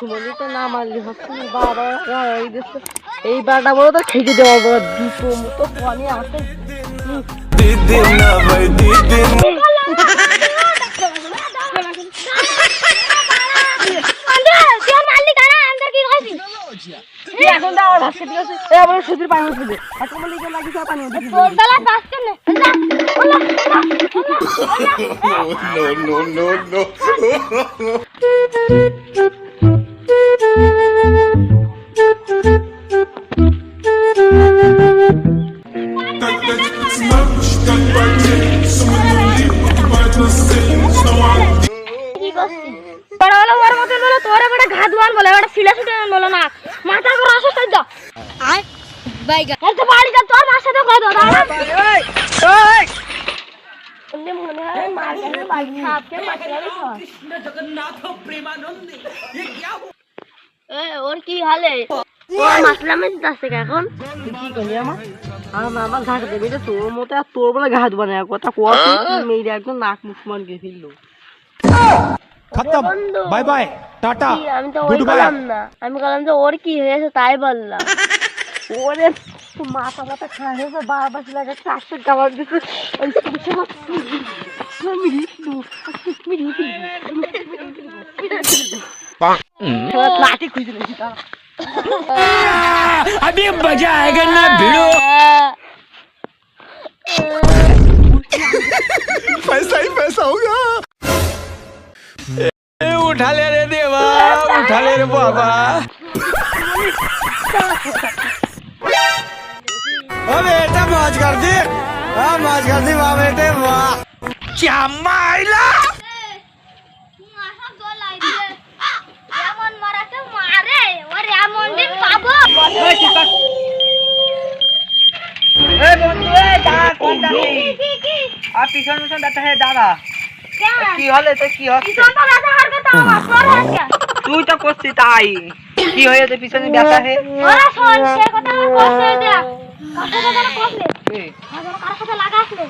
সুমনি তো না মারলি হচ্ছে বাবা এই দেশে এই বারটা বড় তো খেতে দেওয়া বড় দুটো মতো পানি? তুই এখন তো আমার ভাসকে আছে এই আমার সুতির পানি উঠবে এখন বলে যে লাগিস আর পানি উঠবে তোর বেলা কাজ কেন? যা, ওলা, ওলা, ওলা, বলে সিলা ছুটে বলে না। মাথা করে আসো সহ্য আয় বাইগা এই তো বাড়ি যা তোর মার সাথে কথা দাঁড়া। মনে হয় ও এখন? কি আমার ঘাট দেবে তোর মতো আর তোর বলে ঘাট বানায় কথা কত মেয়েরা একদম নাক মুখ মান কে ফেলল। खत्म বন্ধু। बाय बाय टाटा কি, আমি তো ওই गुड बाय বললাম না আমি বললাম যে ওর কি হয়েছে তাই বললাম ওরে মাথা মাথা খাওয়া হয়েছে বারবার লাগে চারশো খাবার দিচ্ছে ওই পুষে আমি রিকু আমি রিকু লাঠি খুঁজে নিয়েছি তারা अभी मजा आएगा ना भिड़ो पैसा ही पैसा होगा उठा ले रे देवा उठा ले रे बाबा ओ बेटा मौज कर दी हाँ मौज कर दी वाह बेटे वाह क्या माइला এমন মারাকে মারে ওর এমন দিন পাবো এই বন্ধু এই দাঁড়া কোন কি, কি, কি? আর পিছন পিছন ব্যথা হয়ে দাঁড়া কেন? কি হলে তো কি হচ্ছে তো? তুই তো করছিস তাই কি হয়েছে পিছনে ব্যথা ওরা শোন, সে কথা করলে, কার সাথে লাগাসলে।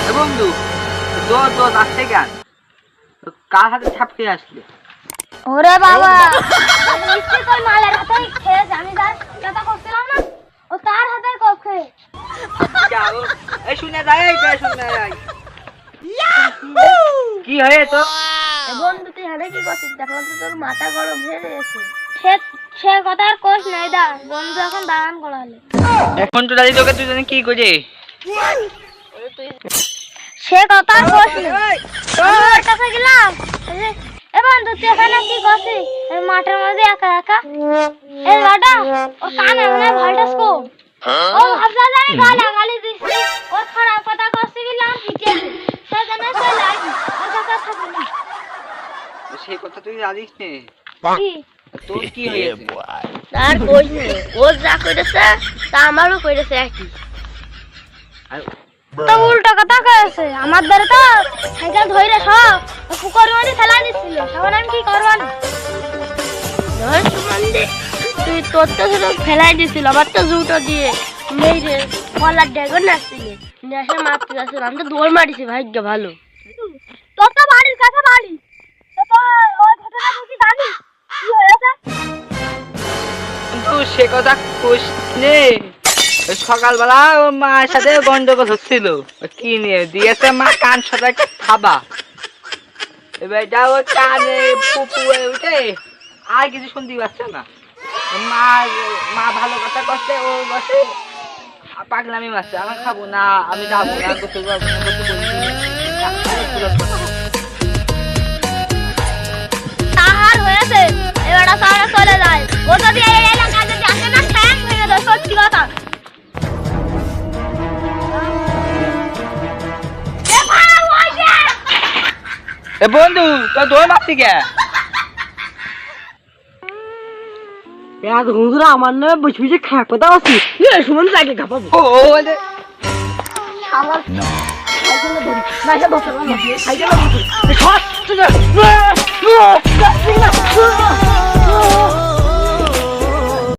এ বন্ধু তোর তোর আসছে কেন কার হাতে ছাপকে আসলে ওরে বাবা তোর মালের হাতেই খেয়েছে আমি যার কথা করছিলাম না ও তার হাতেই কক্ষে এই শুনে যাই এই শুনে যাই কি হয়ে তো বন্ধু তুই হাতে কি করছিস? দেখলাম তোর মাথা গরম হয়ে গেছে সে সে কথা আর কোষ নাই দা বন্ধু এখন দাঁড়ান করালে এখন তো দাদি তোকে তুই জানি কি করে সে কথা আর কোষ নাই কাছে গেলাম। এ বন্ধু তুই এখানে কি করছিস? মাঠের মধ্যে একা একা? এই বাটা ও কানে মনে হয় ও গালি সেই কথা তুই জানিস নে। তোর কি হয়েছে? তার কই নেই ও যা তা আমারও একই। তো উল্টো কথা কয়েছে আমার দ্বারা তো সাইকেল ধরে সব পুকুর ফেলা দিচ্ছিল তখন আমি কি করব না ধর সুমন্দি তুই তোর তো শুধু ফেলাই দিছিল আমার তো জুতো দিয়ে মেরে কলার ড্যাগন আসছিলে নেশে মারতে যাচ্ছিল আমি তো দৌড় মারিছি ভাগ্য ভালো তোর তো বাড়ির কাছে বাড়ি তো তো ওই ঘটনা তুই জানিস কি হয়েছে কিন্তু সে কথা কোষ নে। ওই সকালবেলা মায়ের সাথে গন্ডগোল হচ্ছিল কি নিয়ে? দিয়েছে মা কান সদাই খাবা এবার এটা ও কানে পুপু উঠে আর কিছু শুনতে পাচ্ছে না। মা মা ভালো কথা করছে ও বসে পাগলামি মারছে। আমি খাব না আমি যাব না গোসল করব না গোসল করব তাহার হয়েছে। এবারটা সারা চলে যায় ও তো দিয়ে এলাকা যদি আসে না ঠ্যাং ভেঙে দেয় সত্যি কথা। এ বন্ধু তো দৌড় মারছি কে? এক বন্ধুরা আমার নামে বুঝে বুঝে খেপে দাও আছি শুনুন তাকে খাপাবো ও আমার না 啊啊啊啊啊啊啊啊啊啊啊